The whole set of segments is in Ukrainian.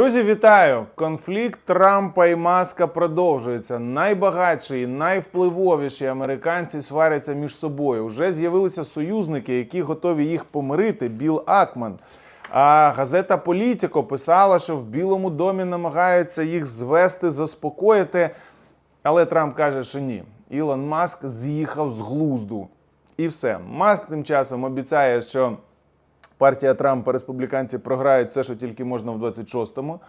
Друзі, вітаю! Конфлікт Трампа і Маска продовжується. Найбагатші і найвпливовіші американці сваряться між собою. Вже з'явилися союзники, які готові їх помирити. Біл Акман. А газета Політіко писала, що в Білому домі намагаються їх звести, заспокоїти. Але Трамп каже, що ні. Ілон Маск з'їхав з глузду. І все. Маск тим часом обіцяє, що партія Трампа, республіканці програють все, що тільки можна в 26-му.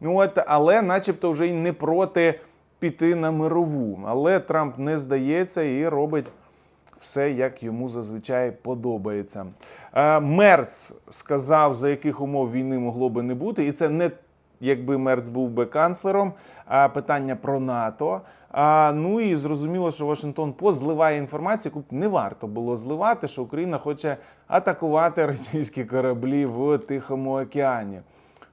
Ну, От, але, начебто, вже й не проти піти на мирову. Але Трамп не здається і робить все, як йому зазвичай подобається. Е, Мерц сказав, за яких умов війни могло би не бути, і це не якби Мерц був би канцлером, питання про НАТО. А, ну і зрозуміло, що Вашингтон Пост зливає інформацію, яку не варто було зливати, що Україна хоче атакувати російські кораблі в Тихому океані.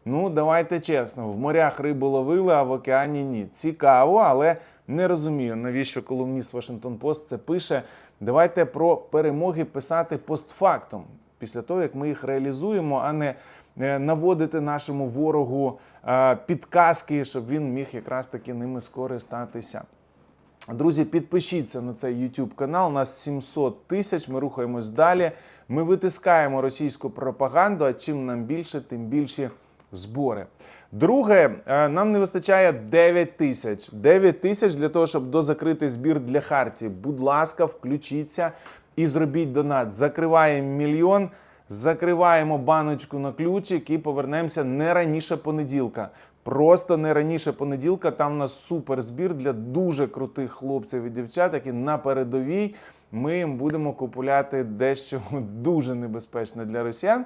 Ну, давайте чесно, в морях рибу ловили, а в океані ні. Цікаво, але не розумію, навіщо колумніст Вашингтон Пост це пише. Давайте про перемоги писати постфактум, після того, як ми їх реалізуємо, а не наводити нашому ворогу е, підказки, щоб він міг якраз таки ними скористатися. Друзі, підпишіться на цей YouTube канал. Нас 700 тисяч. Ми рухаємось далі. Ми витискаємо російську пропаганду. А чим нам більше, тим більші збори. Друге, е, нам не вистачає 9 тисяч. 9 тисяч для того, щоб дозакрити збір для Хартії. Будь ласка, включіться і зробіть донат. Закриваємо мільйон. Закриваємо баночку на ключик і повернемося не раніше понеділка. Просто не раніше понеділка. Там у нас супер збір для дуже крутих хлопців і дівчат, які на передовій. Ми їм будемо купуляти дещо дуже небезпечне для росіян.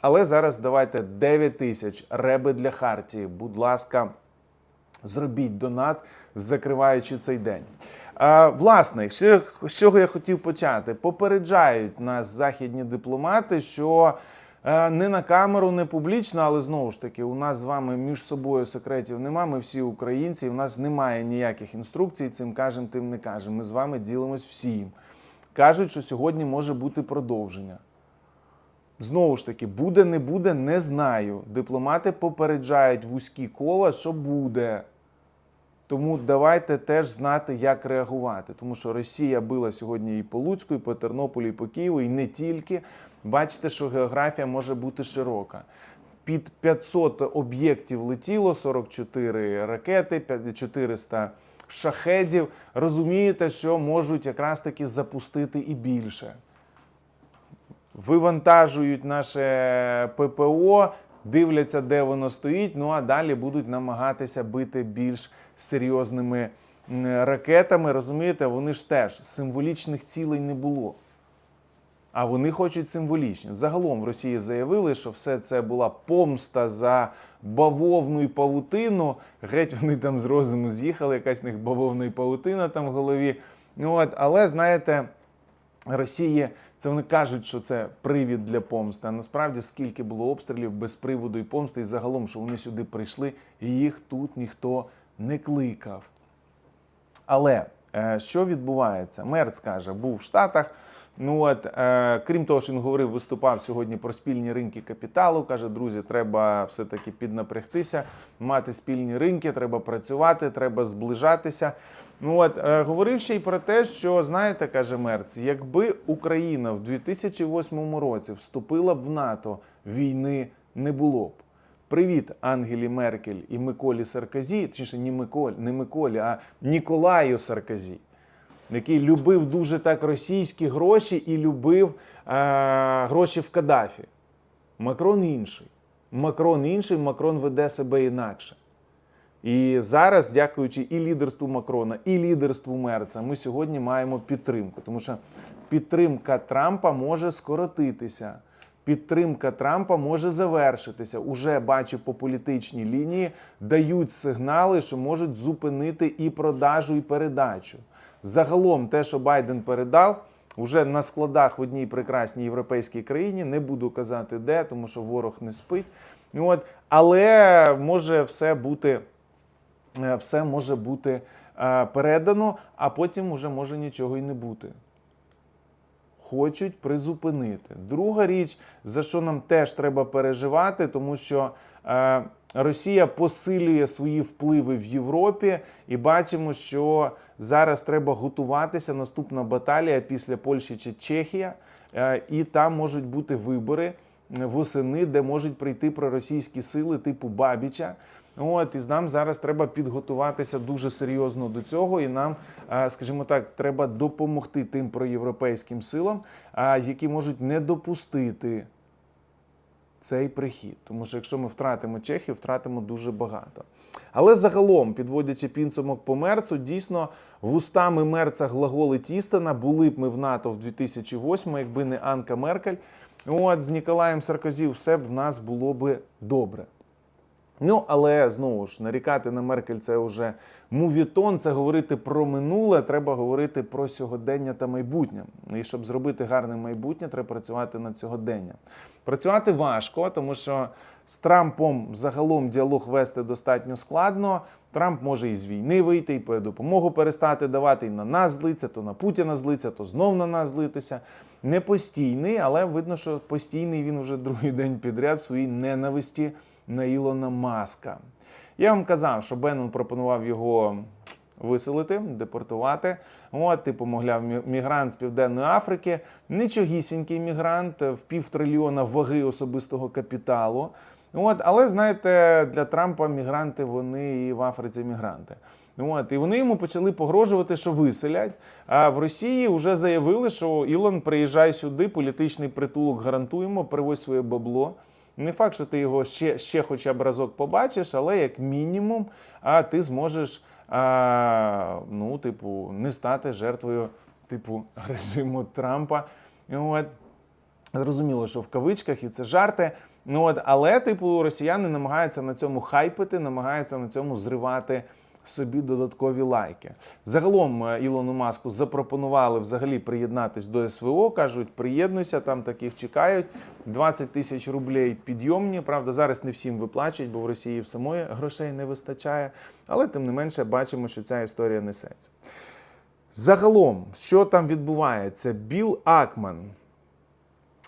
Але зараз давайте 9 тисяч реби для Хартії. Будь ласка, зробіть донат, закриваючи цей день. Власне, з чого я хотів почати? Попереджають нас західні дипломати, що е, не на камеру, не публічно, але знову ж таки, у нас з вами між собою секретів нема. Ми всі українці, в нас немає ніяких інструкцій. Цим кажемо, тим не кажемо. Ми з вами ділимось всім. Кажуть, що сьогодні може бути продовження. Знову ж таки, буде, не буде, не знаю. Дипломати попереджають вузькі кола, що буде. Тому давайте теж знати, як реагувати. Тому що Росія била сьогодні і по Луцьку, і по Тернополі, і по Києву, і не тільки. Бачите, що географія може бути широка. Під 500 об'єктів летіло 44 ракети, 400 шахедів. Розумієте, що можуть якраз таки запустити і більше вивантажують наше ППО, дивляться, де воно стоїть. Ну а далі будуть намагатися бити більш серйозними ракетами. Розумієте, вони ж теж символічних цілей не було. А вони хочуть символічні. Загалом в Росії заявили, що все це була помста за бавовну і павутину. Геть вони там з розуму з'їхали, якась в них бавовна і павутина там в голові. Ну, от, але знаєте, Росії це вони кажуть, що це привід для помсти. А насправді скільки було обстрілів без приводу і помсти, і загалом, що вони сюди прийшли, і їх тут ніхто не кликав. Але е, що відбувається? Мерц каже, був в Штатах. Ну от, е, крім того, що він говорив, виступав сьогодні про спільні ринки капіталу. каже, друзі, треба все-таки піднапрягтися, мати спільні ринки, треба працювати, треба зближатися. Ну от е, говорив ще й про те, що знаєте, каже Мерц, якби Україна в 2008 році вступила б в НАТО, війни не було б. Привіт, Ангелі Меркель і Миколі Сарказі, точніше, не Миколі, не Миколі, а Ніколаю Сарказі, який любив дуже так російські гроші і любив е, гроші в Каддафі. Макрон інший. Макрон інший, Макрон веде себе інакше. І зараз, дякуючи і лідерству Макрона, і лідерству Мерца, ми сьогодні маємо підтримку, тому що підтримка Трампа може скоротитися. Підтримка Трампа може завершитися. Уже бачу по політичній лінії, дають сигнали, що можуть зупинити і продажу, і передачу. Загалом, те, що Байден передав, уже на складах в одній прекрасній європейській країні. Не буду казати де, тому що ворог не спить. От, але може все бути е, все може бути е, передано, а потім уже може нічого і не бути. Хочуть призупинити. Друга річ, за що нам теж треба переживати, тому що Росія посилює свої впливи в Європі, і бачимо, що зараз треба готуватися. Наступна баталія після Польщі чи Чехія, Е, і там можуть бути вибори восени, де можуть прийти проросійські сили типу Бабіча. От і нам зараз треба підготуватися дуже серйозно до цього, і нам, е, скажімо так, треба допомогти тим проєвропейським силам, е, які можуть не допустити цей прихід. Тому що якщо ми втратимо Чехію, втратимо дуже багато. Але загалом, підводячи підсумок по Мерцу, дійсно вустами Мерца глаголить істина. Були б ми в НАТО в 2008, якби не Анка Меркель. От з Ніколаєм Саркозі все б в нас було би добре. Ну, але знову ж нарікати на Меркель це вже мувітон, це говорити про минуле, треба говорити про сьогодення та майбутнє. І щоб зробити гарне майбутнє, треба працювати над сьогоденням. Працювати важко, тому що з Трампом загалом діалог вести достатньо складно. Трамп може із війни вийти, і по допомогу перестати давати, і на нас злиться, то на Путіна злиться, то знов на нас злитися. Не постійний, але видно, що постійний він уже другий день підряд своїй ненависті на Ілона Маска. Я вам казав, що Беннон пропонував його виселити, депортувати. От, типу, мовляв, мігрант з Південної Африки, нічогісінький мігрант, в півтрильйона ваги особистого капіталу. От, але знаєте, для Трампа мігранти вони і в Африці мігранти. От, і вони йому почали погрожувати, що виселять. А в Росії вже заявили, що Ілон, приїжджай сюди, політичний притулок гарантуємо, привозь своє бабло. Не факт, що ти його ще, ще хоча б разок побачиш, але як мінімум, а ти зможеш а, ну, типу, не стати жертвою типу режиму Трампа. От. Зрозуміло, що в кавичках і це жарти. Ну от, але, типу, росіяни намагаються на цьому хайпити, намагаються на цьому зривати собі додаткові лайки. Загалом е, Ілону Маску запропонували взагалі приєднатись до СВО. кажуть, приєднуйся, там таких чекають. 20 тисяч рублей підйомні. Правда, зараз не всім виплачують, бо в Росії в самої грошей не вистачає. Але тим не менше бачимо, що ця історія несеться. Загалом, що там відбувається? Біл Акман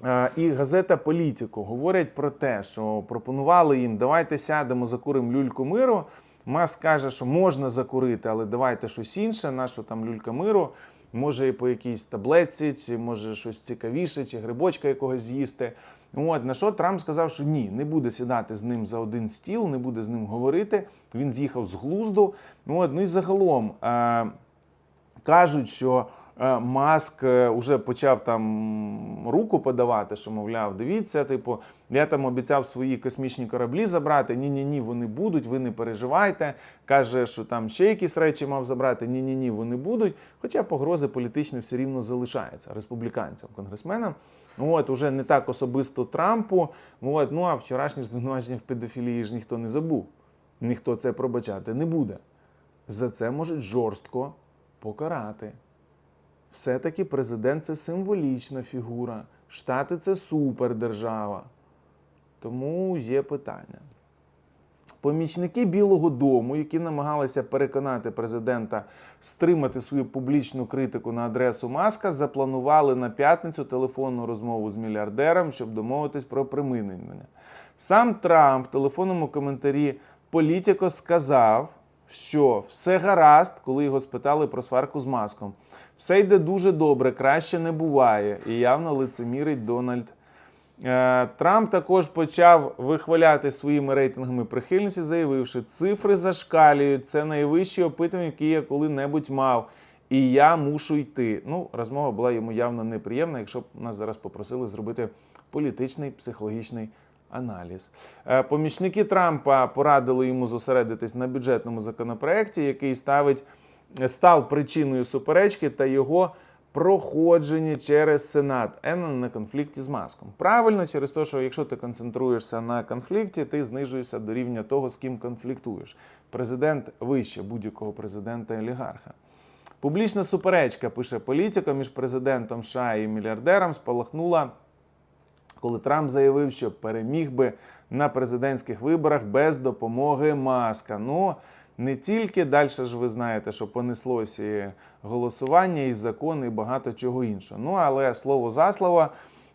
е, і газета Політіко говорять про те, що пропонували їм давайте сядемо, закуримо люльку миру. Маск каже, що можна закурити, але давайте щось інше, нашу там люлька миру. Може, і по якійсь таблетці, чи може щось цікавіше, чи грибочка якогось з'їсти. От на що Трамп сказав, що ні, не буде сідати з ним за один стіл, не буде з ним говорити. Він з'їхав з глузду. От, ну і загалом. Е- кажуть, що Маск вже почав там руку подавати, що мовляв, дивіться, типу, я там обіцяв свої космічні кораблі забрати. Ні, ні, ні, вони будуть, ви не переживайте. Каже, що там ще якісь речі мав забрати. Ні, ні, ні, вони будуть. Хоча погрози політичні все рівно залишаються республіканцям, конгресменам. От уже не так особисто Трампу. От, ну а вчорашнє звинувачення в педофілії ж ніхто не забув. Ніхто це пробачати не буде. За це можуть жорстко покарати. Все-таки президент це символічна фігура. Штати це супердержава. Тому є питання. Помічники Білого Дому, які намагалися переконати президента стримати свою публічну критику на адресу Маска, запланували на п'ятницю телефонну розмову з мільярдером, щоб домовитись про примирення. Сам Трамп в телефонному коментарі Політіко сказав, що все гаразд, коли його спитали про сварку з маском. Все йде дуже добре, краще не буває. І явно лицемірить Дональд. Е, Трамп також почав вихваляти своїми рейтингами прихильності, заявивши, цифри зашкалюють. Це найвищі опитування, які я коли-небудь мав. І я мушу йти. Ну, розмова була йому явно неприємна, якщо б нас зараз попросили зробити політичний психологічний аналіз. Е, Помічники Трампа порадили йому зосередитись на бюджетному законопроекті, який ставить, став причиною суперечки та його проходження через Сенат, не на конфлікті з маском. Правильно, через те, що якщо ти концентруєшся на конфлікті, ти знижуєшся до рівня того, з ким конфліктуєш. Президент вище будь-якого президента олігарха. Публічна суперечка, пише політика, між президентом США і мільярдером спалахнула коли Трамп заявив, що переміг би на президентських виборах без допомоги маска. Ну не тільки далі ж ви знаєте, що понеслося і голосування, і закони, і багато чого іншого. Ну але слово за слово.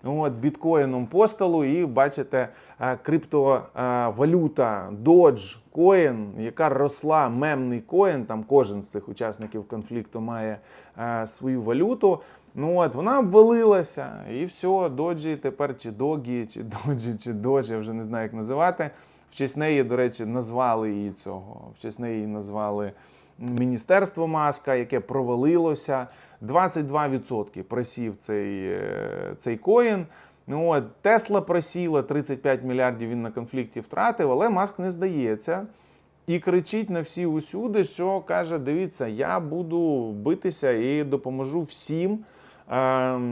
от, біткоїном по столу, і бачите, е, криптовалюта Dogecoin, яка росла, мемний коін, там кожен з цих учасників конфлікту має е, свою валюту. Ну от вона обвалилася, і все, доджі тепер чи догі, чи доджі, чи доджі, я вже не знаю, як називати. В честь неї, до речі, назвали її цього. В честь неї назвали Міністерство Маска, яке провалилося. 22% просів цей, е, цей коін. Ну от Тесла просіла 35 мільярдів. Він на конфлікті втратив, але Маск не здається. І кричить на всі усюди, що каже: дивіться, я буду битися і допоможу всім,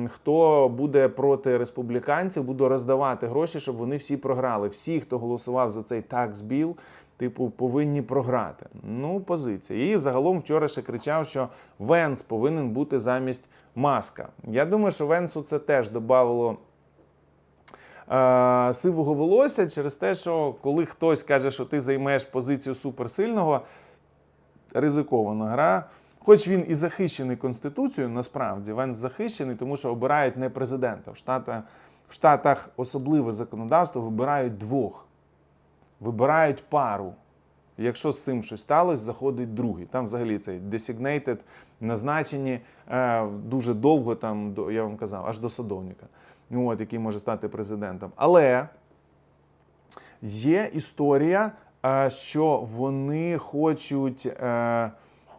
хто буде проти республіканців, буду роздавати гроші, щоб вони всі програли. Всі, хто голосував за цей bill, типу, повинні програти. Ну, позиція. І загалом вчора ще кричав, що Венс повинен бути замість маска. Я думаю, що Венсу це теж додавало е, сивого волосся через те, що коли хтось каже, що ти займеш позицію суперсильного, ризикована гра. Хоч він і захищений Конституцією, насправді Венс захищений, тому що обирають не президента. В Штатах, в Штатах особливе законодавство вибирають двох, вибирають пару. Якщо з цим щось сталося, заходить другий. Там взагалі цей designated назначені е, дуже довго, там, до, я вам казав, аж до садовника, от, який може стати президентом. Але є історія, е, що вони хочуть, е,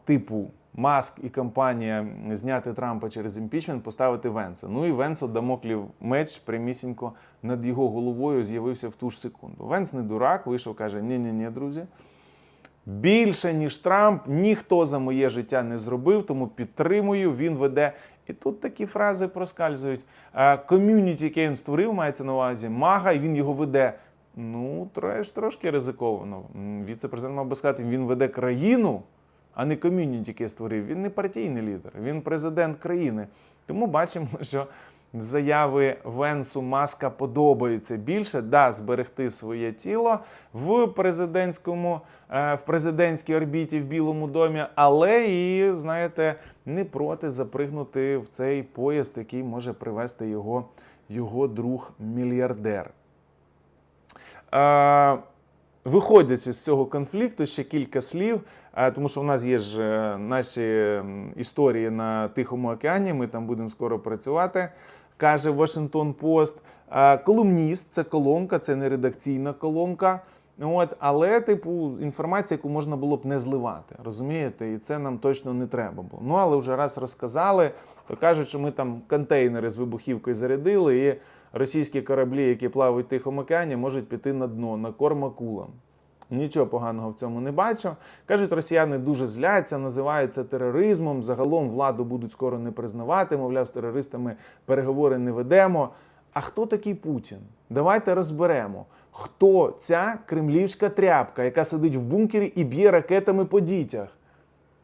типу, Маск і компанія зняти Трампа через імпічмент, поставити Венса. Ну і Венсу дамоклів меч прямісінько над його головою з'явився в ту ж секунду. Венс не дурак, вийшов, каже: ні ні ні друзі. Більше ніж Трамп ніхто за моє життя не зробив, тому підтримую. Він веде. І тут такі фрази проскальзують. Ком'юніті, яке він створив, мається на увазі мага, і він його веде. Ну, треш трошки ризиковано. Віце-президент мав би сказати, він веде країну, а не ком'юніті, яке створив. Він не партійний лідер, він президент країни. Тому бачимо, що заяви Венсу Маска подобаються більше. Да, зберегти своє тіло в президентському, е, в президентській орбіті в Білому домі, але і, знаєте, не проти запригнути в цей поїзд, який може привести його, його друг мільярдер. Е, Виходячи з цього конфлікту, ще кілька слів, тому що в нас є ж е, наші історії на Тихому океані. Ми там будемо скоро працювати. Каже Вашингтон Пост. Колумніст це колонка, це не редакційна колонка. От, але, типу, інформація, яку можна було б не зливати, розумієте? І це нам точно не треба було. Ну, але вже раз розказали, то кажуть, що ми там контейнери з вибухівкою зарядили, і російські кораблі, які плавають в Тихому океані, можуть піти на дно, на корм акулам. Нічого поганого в цьому не бачу. Кажуть, росіяни дуже зляться, називають це тероризмом. Загалом владу будуть скоро не признавати. Мовляв, з терористами переговори не ведемо. А хто такий Путін? Давайте розберемо, хто ця кремлівська тряпка, яка сидить в бункері і б'є ракетами по дітях.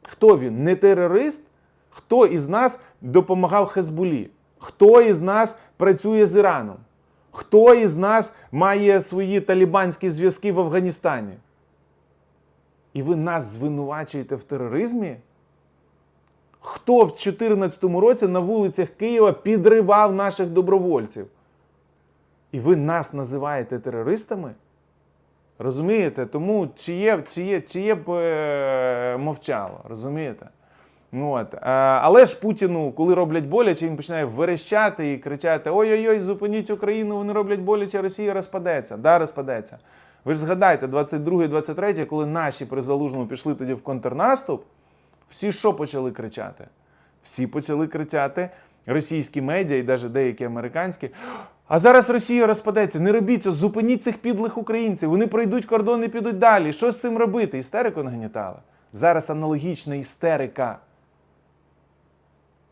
Хто він? Не терорист? Хто із нас допомагав Хезбулі? Хто із нас працює з Іраном? Хто із нас має свої талібанські зв'язки в Афганістані? І ви нас звинувачуєте в тероризмі? Хто в 2014 році на вулицях Києва підривав наших добровольців? І ви нас називаєте терористами? Розумієте? Тому чиє, чиє, чиє б е, мовчало, розумієте? Ну, От. Е, але ж Путіну, коли роблять боляче, він починає верещати і кричати: Ой-ой-ой, зупиніть Україну, вони роблять боляче, Росія розпадеться. Да, розпадеться. Ви ж згадайте, 22-23, коли наші при Залужному пішли тоді в контрнаступ, всі що почали кричати? Всі почали кричати російські медіа і навіть деякі американські. А зараз Росія розпадеться. Не робіть це, зупиніть цих підлих українців. Вони пройдуть кордон і підуть далі. Що з цим робити? Істерику нагнітали. Зараз аналогічна істерика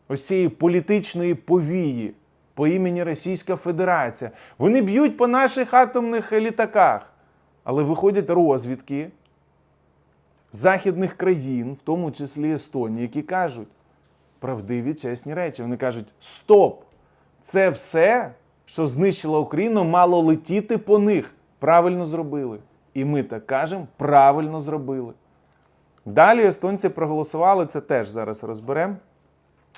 ось цієї політичної повії по імені Російська Федерація. Вони б'ють по наших атомних літаках, але виходять розвідки західних країн, в тому числі Естонії, які кажуть правдиві чесні речі. Вони кажуть: стоп! Це все, що знищила Україну, мало летіти по них. Правильно зробили. І ми так кажемо, правильно зробили. Далі естонці проголосували, це теж зараз розберемо.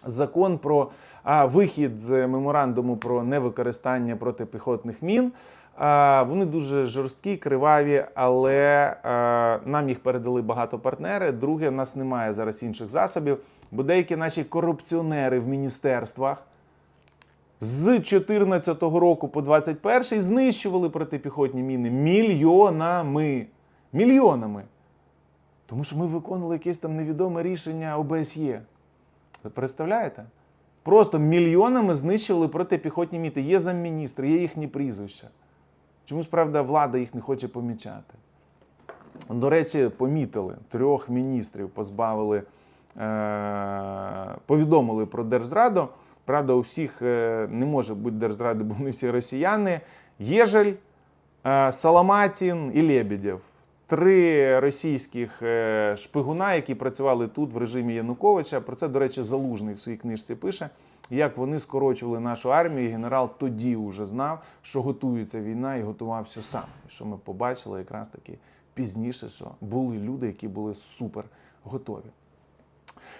Закон про а вихід з меморандуму про невикористання протипіхотних мін. А, Вони дуже жорсткі, криваві, але е, нам їх передали багато партнери. Друге, в нас немає зараз інших засобів, бо деякі наші корупціонери в міністерствах з 2014 року по 2021 знищували протипіхотні міни мільйонами. Мільйонами. Тому що ми виконували якесь там невідоме рішення ОБСЄ. Ви представляєте? Просто мільйонами знищували протипіхотні міни. Є замміністри, є їхні прізвища. Чомусь, правда, влада їх не хоче помічати. До речі, помітили, трьох міністрів позбавили, е- повідомили про держзраду. Правда, у всіх е, не може бути держзради, бо вони всі росіяни. Єжель, е, Саламатін і Лебедєв. Три російських е, шпигуна, які працювали тут в режимі Януковича. Про це, до речі, Залужний в своїй книжці пише, як вони скорочували нашу армію. Генерал тоді вже знав, що готується війна і готувався сам. І що ми побачили якраз таки пізніше, що були люди, які були супер готові.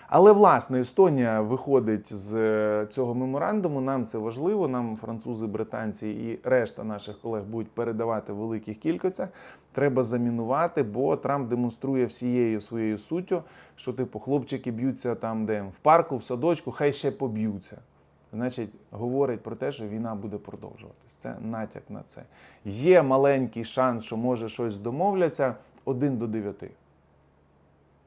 Але власне Естонія виходить з е, цього меморандуму. Нам це важливо. Нам французи, британці і решта наших колег будуть передавати в великих кількостях. Треба замінувати, бо Трамп демонструє всією своєю суттю, що типу хлопчики б'ються там, де в парку, в садочку, хай ще поб'ються. Значить, говорить про те, що війна буде продовжуватись. Це натяк на це. Є маленький шанс, що може щось домовляться один до дев'яти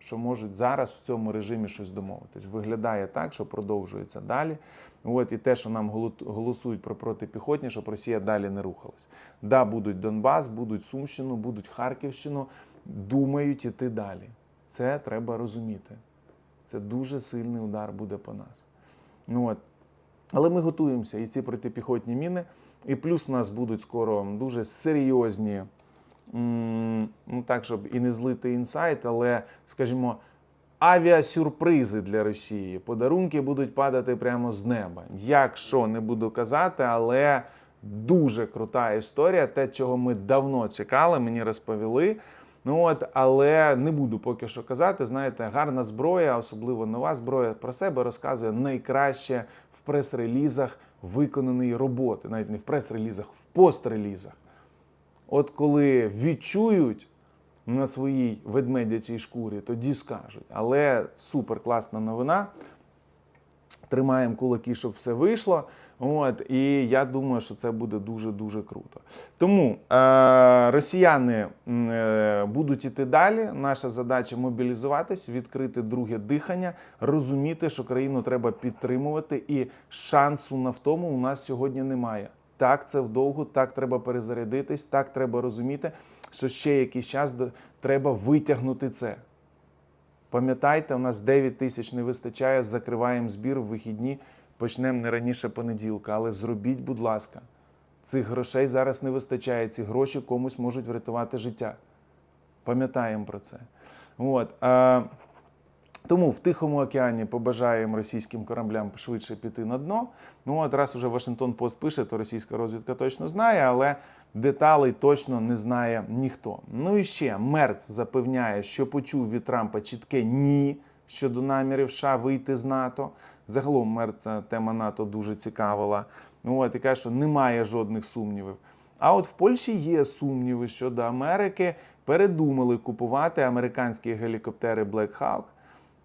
що можуть зараз в цьому режимі щось домовитись. Виглядає так, що продовжується далі. От і те, що нам голосують про протипіхотні, щоб Росія далі не рухалась. Да, будуть Донбас, будуть Сумщину, будуть Харківщину, думають іти далі. Це треба розуміти. Це дуже сильний удар буде по нас. Ну, от. Але ми готуємося, і ці протипіхотні міни, і плюс у нас будуть скоро дуже серйозні ну так, щоб і не злити інсайт, але, скажімо, авіасюрпризи для Росії. Подарунки будуть падати прямо з неба. Якщо не буду казати, але дуже крута історія. Те, чого ми давно чекали, мені розповіли. Ну от, але не буду поки що казати. Знаєте, гарна зброя, особливо нова зброя, про себе розказує найкраще в прес-релізах виконаної роботи, навіть не в прес-релізах, в пост-релізах. От коли відчують на своїй ведмедячій шкурі, тоді скажуть. Але супер класна новина. Тримаємо кулаки, щоб все вийшло. От, і я думаю, що це буде дуже-дуже круто. Тому е, росіяни е, будуть іти далі. Наша задача мобілізуватись, відкрити друге дихання, розуміти, що країну треба підтримувати, і шансу на втому у нас сьогодні немає. Так, це вдовго, так треба перезарядитись, так треба розуміти, що ще якийсь час треба витягнути це. Пам'ятайте, у нас 9 тисяч не вистачає, закриваємо збір в вихідні, почнемо не раніше понеділка. Але зробіть, будь ласка, цих грошей зараз не вистачає. Ці гроші комусь можуть врятувати життя. Пам'ятаємо про це. От, тому в Тихому океані побажаємо російським кораблям швидше піти на дно. Ну от раз уже Вашингтон Пост пише, то російська розвідка точно знає, але деталей точно не знає ніхто. Ну і ще Мерц запевняє, що почув від Трампа чітке ні щодо намірів США вийти з НАТО. Загалом Мерца тема НАТО дуже цікавила. Ну от і каже, що немає жодних сумнівів. А от в Польщі є сумніви щодо Америки. Передумали купувати американські гелікоптери Black Hawk.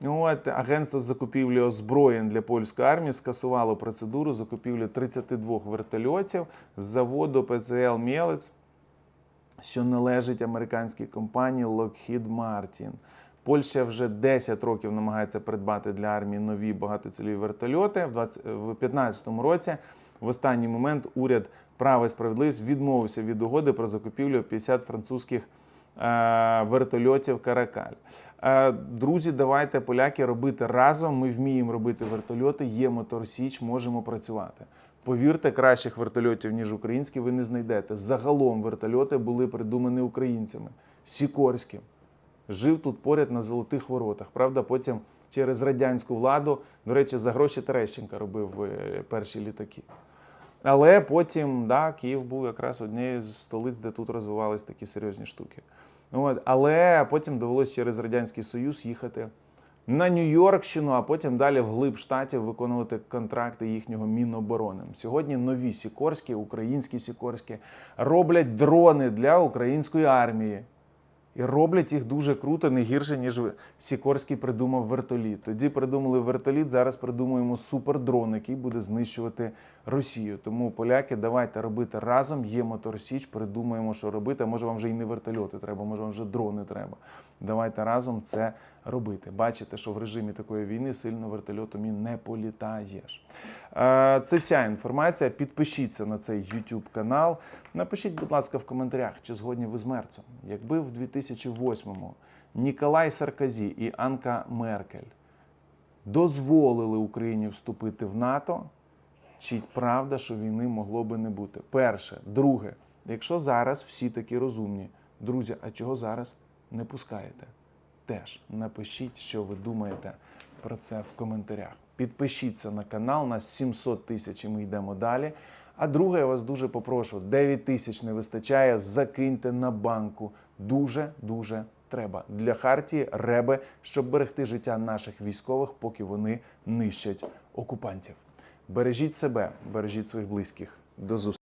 От агентство з закупівлі озброєнь для польської армії скасувало процедуру закупівлі 32 вертольотів з заводу ПЦЛ Мєлець, що належить американській компанії Lockheed Martin. Польща вже 10 років намагається придбати для армії нові багатоцільові вертольоти. В 2015 році в останній момент уряд права і справедливість відмовився від угоди про закупівлю 50 французьких е, вертольотів Каракаль. Е, Друзі, давайте поляки робити разом. Ми вміємо робити вертольоти. Є мотор Січ, можемо працювати. Повірте, кращих вертольотів ніж українські, ви не знайдете. Загалом вертольоти були придумані українцями. Сікорським жив тут поряд на золотих воротах. Правда, потім через радянську владу, до речі, за гроші Терещенка робив е, перші літаки. Але потім, да, Київ був якраз однією з столиць, де тут розвивались такі серйозні штуки. От, але потім довелося через Радянський Союз їхати на Нью-Йоркщину, а потім далі вглиб штатів виконувати контракти їхнього Міноборони. Сьогодні нові Сікорські, українські Сікорські роблять дрони для української армії. І роблять їх дуже круто, не гірше, ніж Сікорський придумав вертоліт. Тоді придумали вертоліт, зараз придумуємо супердрон, який буде знищувати Росію. Тому поляки, давайте робити разом. Є моторсіч, придумаємо, що робити. Може вам вже і не вертольоти треба, може вам вже дрони треба. Давайте разом це робити. Бачите, що в режимі такої війни сильно вертольотом і не політаєш. Е, Це вся інформація. Підпишіться на цей YouTube канал. Напишіть, будь ласка, в коментарях, чи згодні ви з Мерцем. Якби в 2008-му Ніколай Саркозі і Анка Меркель дозволили Україні вступити в НАТО, чи правда, що війни могло би не бути? Перше, друге, якщо зараз всі такі розумні, друзі, а чого зараз не пускаєте? Теж напишіть, що ви думаєте про це в коментарях. Підпишіться на канал, нас 700 тисяч і ми йдемо далі. А друге, я вас дуже попрошу: 9 тисяч не вистачає, закиньте на банку. Дуже дуже треба для хартії реби, щоб берегти життя наших військових, поки вони нищать окупантів. Бережіть себе, бережіть своїх близьких. До зустрічі.